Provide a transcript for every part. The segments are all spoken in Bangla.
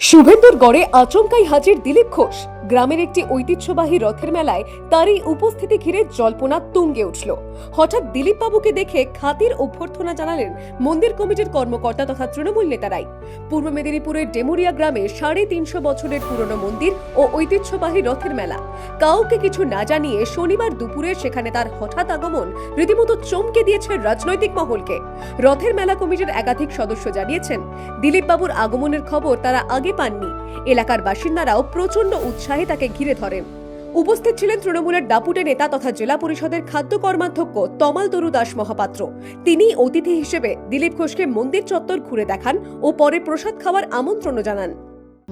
শুভেন্দুর গড়ে আচমকাই হাজির দিলীপ ঘোষ। গ্রামের একটি ঐতিহ্যবাহী রথের মেলায় তারই উপস্থিতি ঘিরে জল্পনা তুঙ্গে উঠল। হঠাৎ দিলীপ বাবুকে দেখে খাতির অভ্যর্থনা জানালেন মন্দির কমিটির কর্মকর্তা তথা তৃণমূল নেতারাই। পূর্ব মেদিনীপুরের ডেমুরিয়া গ্রামে সাড়ে তিনশো বছরের পুরনো মন্দির ও ঐতিহ্যবাহী রথের মেলা। কাউকে কিছু না জানিয়ে শনিবার দুপুরে সেখানে তার হঠাৎ আগমন রীতিমতো চমকে দিয়েছে রাজনৈতিক মহলকে। রথের মেলা কমিটির একাধিক সদস্য জানিয়েছেন দিলীপ বাবুর আগমনের খবর তারা আগে পাননি। এলাকার বাসিন্দারাও প্রচণ্ড উৎসাহে তাকে ঘিরে ধরেন। উপস্থিত ছিলেন তৃণমূলের দাপুটে নেতা তথা জেলা পরিষদের খাদ্য কর্মাধ্যক্ষ তমাল তরু দাস মহাপাত্র। তিনি অতিথি হিসেবে দিলীপ ঘোষকে মন্দির চত্বর ঘুরে দেখান ও পরে প্রসাদ খাওয়ার আমন্ত্রণও জানান।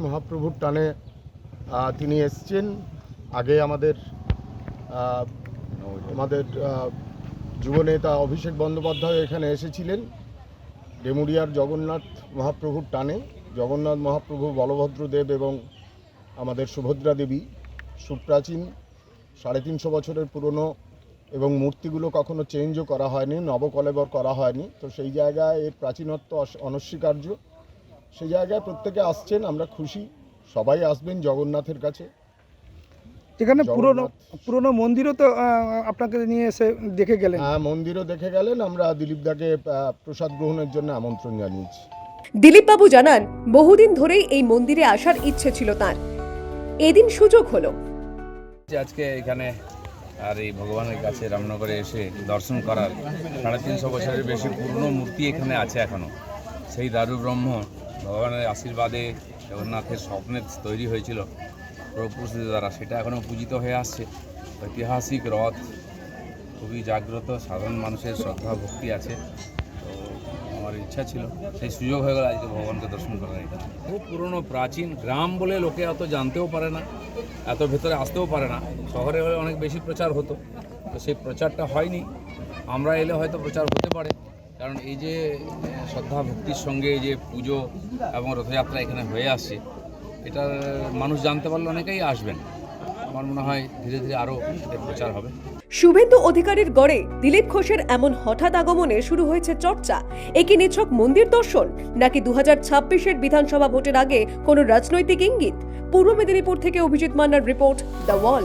মহাপ্রভুর টানে তিনি এসছেন। আগে আমাদের আমাদের যুবনেতা অভিষেক বন্দ্যোপাধ্যায় এখানে এসেছিলেন ডেমুরিয়ার জগন্নাথ মহাপ্রভুর টানে। জগন্নাথ মহাপ্রভু বলভদ্রদেব এবং আমাদের সুভদ্রা দেবী সুপ্রাচীন সাড়ে তিনশো বছরের পুরনো এবং মূর্তিগুলো কখনো চেঞ্জও করা হয়নি নবকলেবর করা হয়নি। তো সেই জায়গায় এর প্রাচীনত্ব অস- অনস্বীকার্য। সেই জায়গায় প্রত্যেকে আসছেন আমরা খুশি। সবাই আসবেন জগন্নাথের কাছে। যেখানে পুরনো পুরনো মন্দিরও তো আপনাকে নিয়ে এসে দেখে গেলেন? হ্যাঁ মন্দিরও দেখে গেলেন। আমরা দিলীপ দাকে প্রসাদ গ্রহণের জন্য আমন্ত্রণ জানিয়েছি। দিলীপ বাবু জানান বহুদিন ধরেই এই মন্দিরে আসার ইচ্ছে ছিল তার। এদিন সুযোগ হলো। আজকে এখানে আর এই ভগবানের কাছে রামনগরে এসে দর্শন করার সাড়ে তিনশো বছরের বেশি পুরনো মূর্তি এখানে আছে এখনও সেই দারু ব্রহ্ম ভগবানের আশীর্বাদে জগন্নাথের স্বপ্নে তৈরি হয়েছিল। প্রভুপুরুষদের দ্বারা সেটা এখনও পূজিত হয়ে আসছে। ঐতিহাসিক রথ খুবই জাগ্রত, সাধারণ মানুষের শ্রদ্ধা, ভক্তি আছে। তো ইচ্ছা ছিল, সেই সুযোগ হয়ে গেল আজকে ভগবানকে দর্শন করার এখানে খুব পুরনো, প্রাচীন গ্রাম বলে লোকে এত জানতেও পারে না, এত ভেতরে আসতেও পারে না। শহরে হলে অনেক বেশি প্রচার হতো, তো সেই প্রচারটা হয়নি। আমরা এলে হয়তো প্রচার হতে পারে, কারণ এই যে শ্রদ্ধা ভক্তির সঙ্গে এই যে পুজো এবং রথযাত্রা এখানে হয়ে আসছে এটা মানুষ জানতে পারলে অনেকেই আসবেন। আমার মনে হয় ধীরে ধীরে আরও প্রচার হবে। শুভেন্দু অধিকারীর গড়ে দিলীপ ঘোষের এমন হঠাৎ আগমনে শুরু হয়েছে চর্চা। একে নিছক মন্দির দর্শন, নাকি দু হাজার বিধানসভা ভোটের আগে কোনো রাজনৈতিক ইঙ্গিত? পূর্ব মেদিনীপুর থেকে অভিজিৎ মান্নার রিপোর্ট দ্য ওয়াল